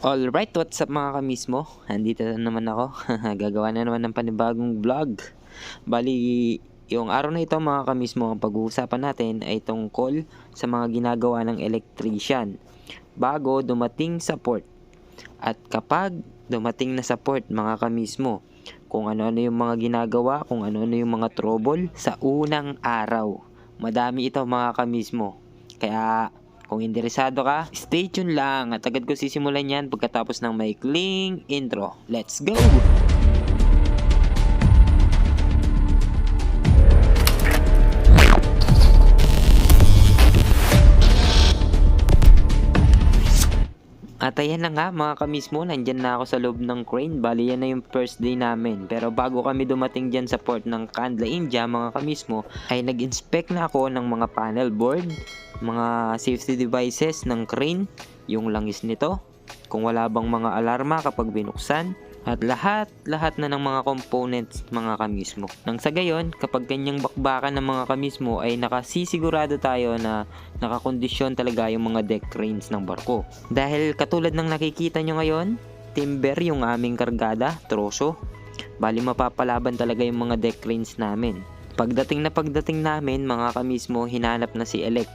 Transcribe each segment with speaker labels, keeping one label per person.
Speaker 1: Alright, what's up mga kamismo? Andito na naman ako. Gagawa na naman ng panibagong vlog. Bali, yung araw na ito mga kamismo, ang pag-uusapan natin ay tungkol sa mga ginagawa ng electrician bago dumating sa port. At kapag dumating na sa port mga kamismo, kung ano-ano yung mga ginagawa, kung ano-ano yung mga trouble sa unang araw. Madami ito mga kamismo. Kaya kung interesado ka, stay tuned lang at agad ko sisimulan yan pagkatapos ng maikling intro. Let's go! At ayan na nga mga kamismo, nandyan na ako sa loob ng crane. Bali yan na yung first day namin. Pero bago kami dumating dyan sa port ng Kandla, India mga kamismo, ay nag-inspect na ako ng mga panel board, mga safety devices ng crane, yung langis nito, kung wala bang mga alarma kapag binuksan, at lahat, lahat na ng mga components mga kamismo. Nang sa gayon, kapag ganyang bakbakan ng mga kamismo ay nakasisigurado tayo na nakakondisyon talaga yung mga deck cranes ng barko. Dahil katulad ng nakikita nyo ngayon, timber yung aming kargada, troso. Bali mapapalaban talaga yung mga deck cranes namin. Pagdating na pagdating namin, mga kamismo, hinanap na si Elec.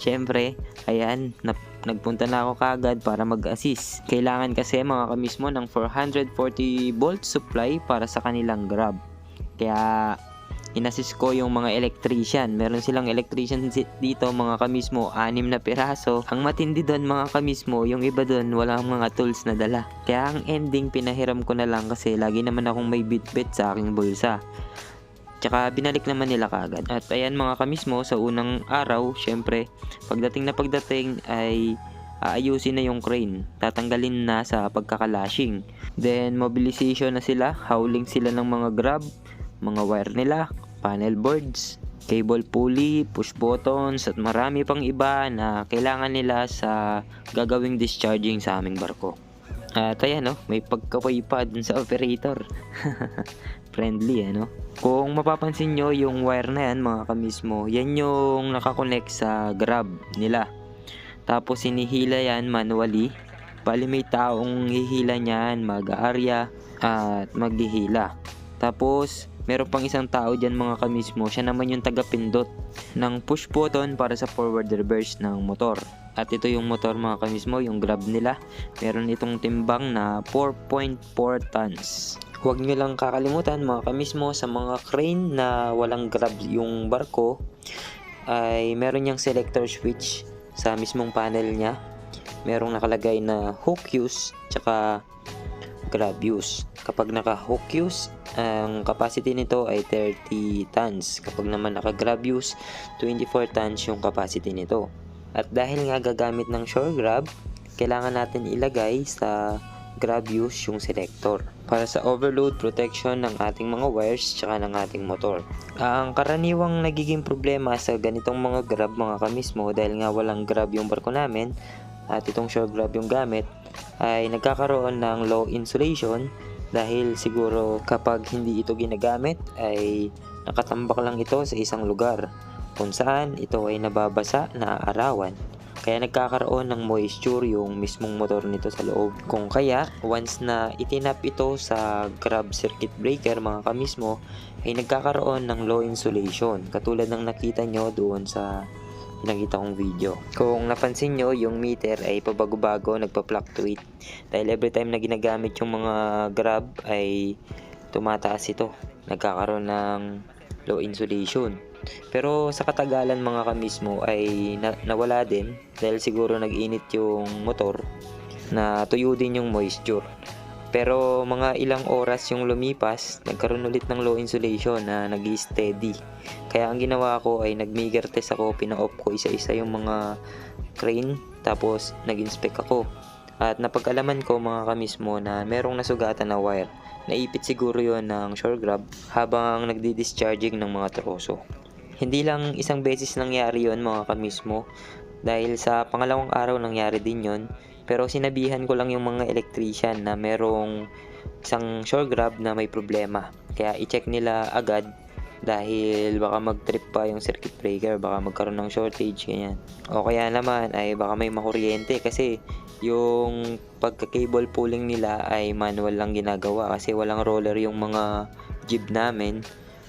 Speaker 1: Siyempre, ayan, nap- nagpunta na ako kagad para mag-assist. Kailangan kasi mga kamismo ng 440 volt supply para sa kanilang grab. Kaya inassist ko yung mga electrician. Meron silang electrician dito mga kamismo, anim na piraso. Ang matindi doon mga kamismo, yung iba doon walang mga tools na dala. Kaya ang ending pinahiram ko na lang kasi lagi naman akong may bit-bit sa aking bulsa. Tsaka binalik naman nila kagad. At ayan mga kamismo, sa unang araw, syempre, pagdating na pagdating ay aayusin na yung crane. Tatanggalin na sa pagkakalashing. Then mobilization na sila, howling sila ng mga grab, mga wire nila, panel boards, cable pulley, push buttons at marami pang iba na kailangan nila sa gagawing discharging sa aming barko. At ayan no, may pagkaway pa dun sa operator. Friendly ano. Kung mapapansin nyo yung wire na yan mga kamismo, yan yung nakakonect sa grab nila. Tapos hinihila yan manually. Bali may taong hihila niyan, mag-aarya at maghihila. Tapos meron pang isang tao dyan mga kamismo, siya naman yung taga-pindot ng push button para sa forward reverse ng motor. At ito yung motor mga kamismo, yung grab nila. Meron itong timbang na 4.4 tons. Huwag nyo lang kakalimutan mga kamismo sa mga crane na walang grab yung barko ay meron niyang selector switch sa mismong panel niya. Merong nakalagay na hook use tsaka grab use. Kapag naka hook use, ang capacity nito ay 30 tons. Kapag naman naka grab use, 24 tons yung capacity nito. At dahil nga gagamit ng shore grab, kailangan natin ilagay sa grab use yung selector para sa overload protection ng ating mga wires tsaka ng ating motor. Ang karaniwang nagiging problema sa ganitong mga grab mga kamismo dahil nga walang grab yung barko namin at itong shore grab yung gamit ay nagkakaroon ng low insulation dahil siguro kapag hindi ito ginagamit ay nakatambak lang ito sa isang lugar kung saan ito ay nababasa na arawan. Kaya nagkakaroon ng moisture yung mismong motor nito sa loob. Kung kaya, once na itinap ito sa grab circuit breaker mga kamismo, ay nagkakaroon ng low insulation. Katulad ng nakita nyo doon sa pinakita kong video. Kung napansin nyo, yung meter ay pabago-bago, nagpa-fluctuate. Dahil every time na ginagamit yung mga grab ay tumataas ito. Nagkakaroon ng low insulation. Pero sa katagalan mga kamismo ay na- nawala din dahil siguro nag-init yung motor na tuyo din yung moisture. Pero mga ilang oras yung lumipas, nagkaroon ulit ng low insulation na nag steady Kaya ang ginawa ko ay nag-meter test ako, pina-off ko isa-isa yung mga crane, tapos nag-inspect ako. At napag-alaman ko mga kamismo na merong nasugatan na wire. Naipit siguro yon ng shore grab habang nagdi-discharging ng mga troso. Hindi lang isang beses nangyari yon mga kamismo. Dahil sa pangalawang araw nangyari din yon pero sinabihan ko lang yung mga electrician na merong isang shore grab na may problema. Kaya i-check nila agad dahil baka mag-trip pa yung circuit breaker baka magkaroon ng shortage ganyan. O kaya naman ay baka may makuryente kasi yung pagka-cable pulling nila ay manual lang ginagawa kasi walang roller yung mga jeep namin.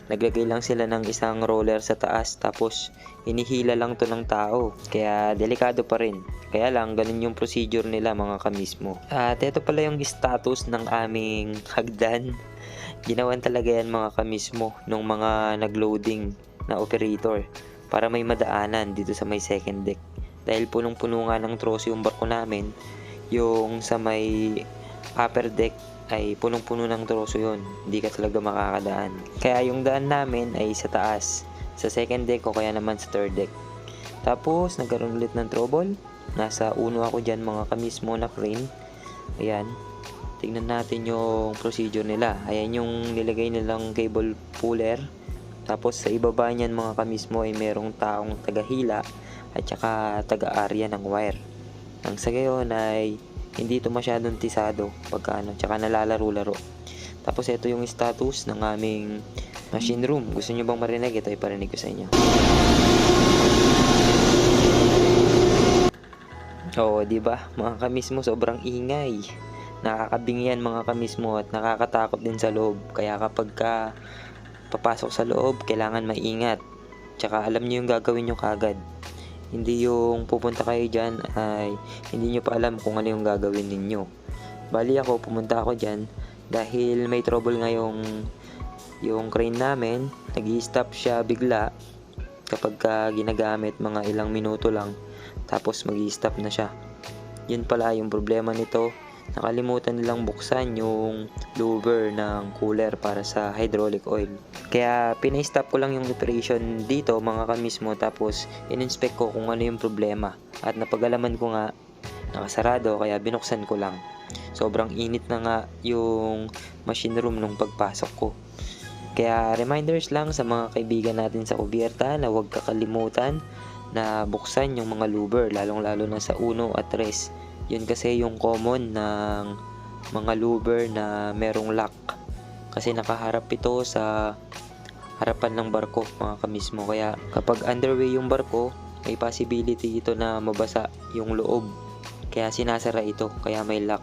Speaker 1: Naglagay lang sila ng isang roller sa taas tapos hinihila lang to ng tao. Kaya delikado pa rin. Kaya lang ganun yung procedure nila mga kamismo. At ito pala yung status ng aming hagdan. Ginawan talaga yan mga kamismo nung mga nagloading na operator para may madaanan dito sa may second deck. Dahil punong-puno nga ng troso yung barko namin, yung sa may upper deck ay punong-puno ng troso yun. Hindi ka talaga makakadaan. Kaya yung daan namin ay sa taas. Sa second deck o kaya naman sa third deck. Tapos, nagkaroon ulit ng trouble. Nasa uno ako dyan mga kamismo na crane. Ayan. Tingnan natin yung procedure nila. Ayan yung nilagay nilang cable puller. Tapos sa ibaba niyan mga kamismo ay merong taong tagahila at saka taga-area ng wire. Ang sa gayon ay hindi ito masyadong tisado pagka ano, tsaka nalalaro-laro. Tapos ito yung status ng aming machine room. Gusto nyo bang marinig? Ito iparinig ko sa inyo. Oo, di ba? Mga kamismo, sobrang ingay. Nakakabingyan mga kamismo at nakakatakot din sa loob. Kaya kapag ka papasok sa loob, kailangan maingat. Tsaka alam nyo yung gagawin nyo kagad. Hindi yung pupunta kayo dyan ay hindi nyo pa alam kung ano yung gagawin ninyo. Bali ako, pumunta ako dyan dahil may trouble nga yung, yung crane namin. nag stop siya bigla kapag ka ginagamit mga ilang minuto lang tapos mag stop na siya. Yun pala yung problema nito. Nakalimutan nilang buksan yung louver ng cooler para sa hydraulic oil. Kaya pinay-stop ko lang yung operation dito mga kamismo tapos in-inspect ko kung ano yung problema. At napagalaman ko nga nakasarado kaya binuksan ko lang. Sobrang init na nga yung machine room nung pagpasok ko. Kaya reminders lang sa mga kaibigan natin sa kubierta na huwag kakalimutan na buksan yung mga louver lalong lalo na sa 1 at 3 yun kasi yung common ng mga louver na merong lock. Kasi nakaharap ito sa harapan ng barko mga kamismo. Kaya kapag underway yung barko may possibility ito na mabasa yung loob. Kaya sinasara ito kaya may lock.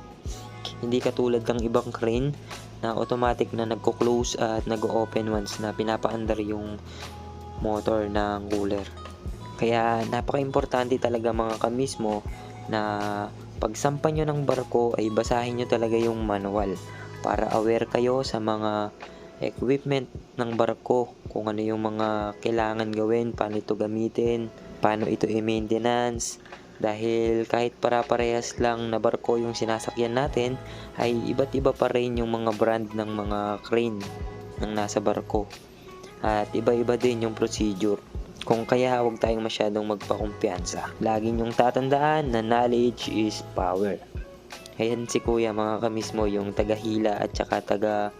Speaker 1: Hindi katulad ng ibang crane na automatic na nagko-close at nag-open once na pinapaandar yung motor ng cooler. Kaya napaka-importante talaga mga kamismo na pagsampa nyo ng barko ay basahin nyo talaga yung manual para aware kayo sa mga equipment ng barko kung ano yung mga kailangan gawin, paano ito gamitin, paano ito i-maintenance. Dahil kahit para-parehas lang na barko yung sinasakyan natin ay iba't iba pa rin yung mga brand ng mga crane ng nasa barko. At iba-iba din yung procedure kung kaya huwag tayong masyadong magpakumpiyansa. Lagi niyong tatandaan na knowledge is power. Ayan si kuya mga kamismo yung tagahila at saka taga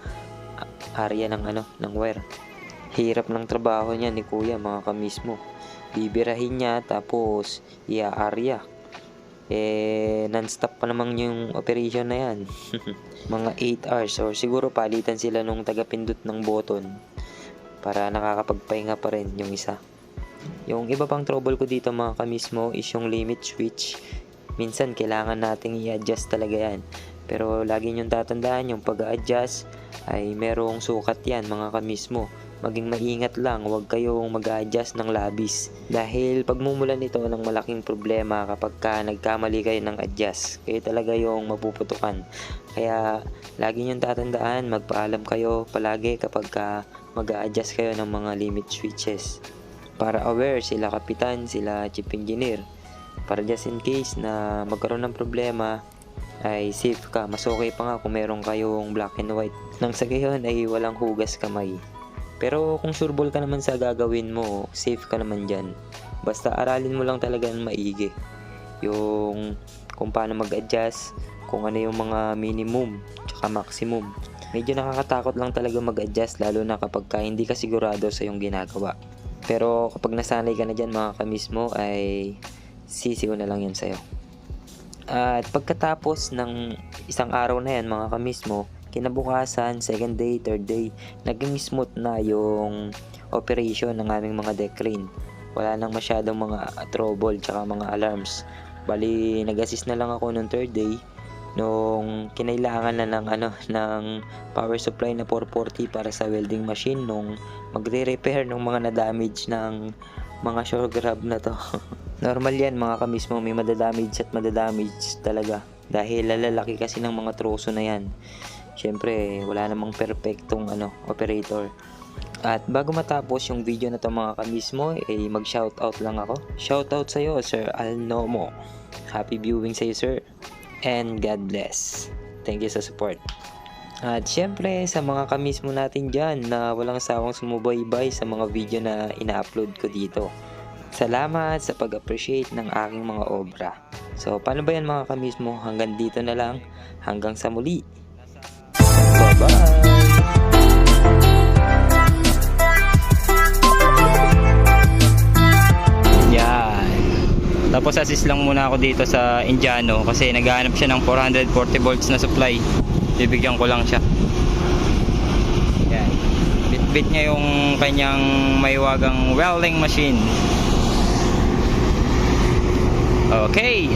Speaker 1: area ng ano ng wire. Hirap ng trabaho niya ni kuya mga kamismo. Bibirahin niya tapos ia-area. Eh, non-stop pa naman yung operation na yan. Mga 8 hours or siguro palitan sila nung taga-pindot ng button para nakakapagpahinga pa rin yung isa. Yung iba pang trouble ko dito mga kamismo is yung limit switch. Minsan kailangan nating i-adjust talaga yan. Pero lagi nyong tatandaan yung pag-adjust ay merong sukat yan mga kamismo. Maging maingat lang, huwag kayong mag-adjust ng labis. Dahil pagmumulan ito ng malaking problema kapag ka nagkamali kayo ng adjust. Kayo talaga yung mapuputukan. Kaya lagi nyong tatandaan, magpaalam kayo palagi kapag ka mag-adjust kayo ng mga limit switches para aware sila kapitan, sila chief engineer. Para just in case na magkaroon ng problema, ay safe ka. Mas okay pa nga kung meron kayong black and white. Nang sa gayon ay walang hugas kamay. Pero kung surbol ka naman sa gagawin mo, safe ka naman dyan. Basta aralin mo lang talaga ng maigi. Yung kung paano mag-adjust, kung ano yung mga minimum, tsaka maximum. Medyo nakakatakot lang talaga mag-adjust lalo na kapag ka hindi ka sigurado sa yung ginagawa. Pero kapag nasanay ka na dyan mga kamismo ay sisiw na lang yan sa'yo. At pagkatapos ng isang araw na yan mga kamismo, kinabukasan, second day, third day, naging smooth na yung operation ng aming mga deck crane. Wala nang masyadong mga trouble tsaka mga alarms. Bali, nag-assist na lang ako nung third day nung kinailangan na ng ano ng power supply na 440 para sa welding machine nung magre-repair ng mga na-damage ng mga shore grab na to. Normal yan mga kamismo, may madadamage at madadamage talaga. Dahil lalaki kasi ng mga troso na yan. Siyempre, wala namang perfectong ano, operator. At bago matapos yung video na to mga kamismo, eh mag-shoutout lang ako. Shoutout sa'yo, Sir Alnomo. Happy viewing sa'yo, sir. And God bless. Thank you sa support. At syempre, sa mga kamismo natin dyan na walang sawang sumubaybay sa mga video na ina-upload ko dito. Salamat sa pag-appreciate ng aking mga obra. So, paano ba yan mga kamismo? Hanggang dito na lang. Hanggang sa muli. Bye-bye!
Speaker 2: Tapos assist lang muna ako dito sa Indiano kasi naghahanap siya ng 440 volts na supply. Bibigyan ko lang siya. Yan. Bit-bit niya yung kanyang maywagang welding machine. Okay.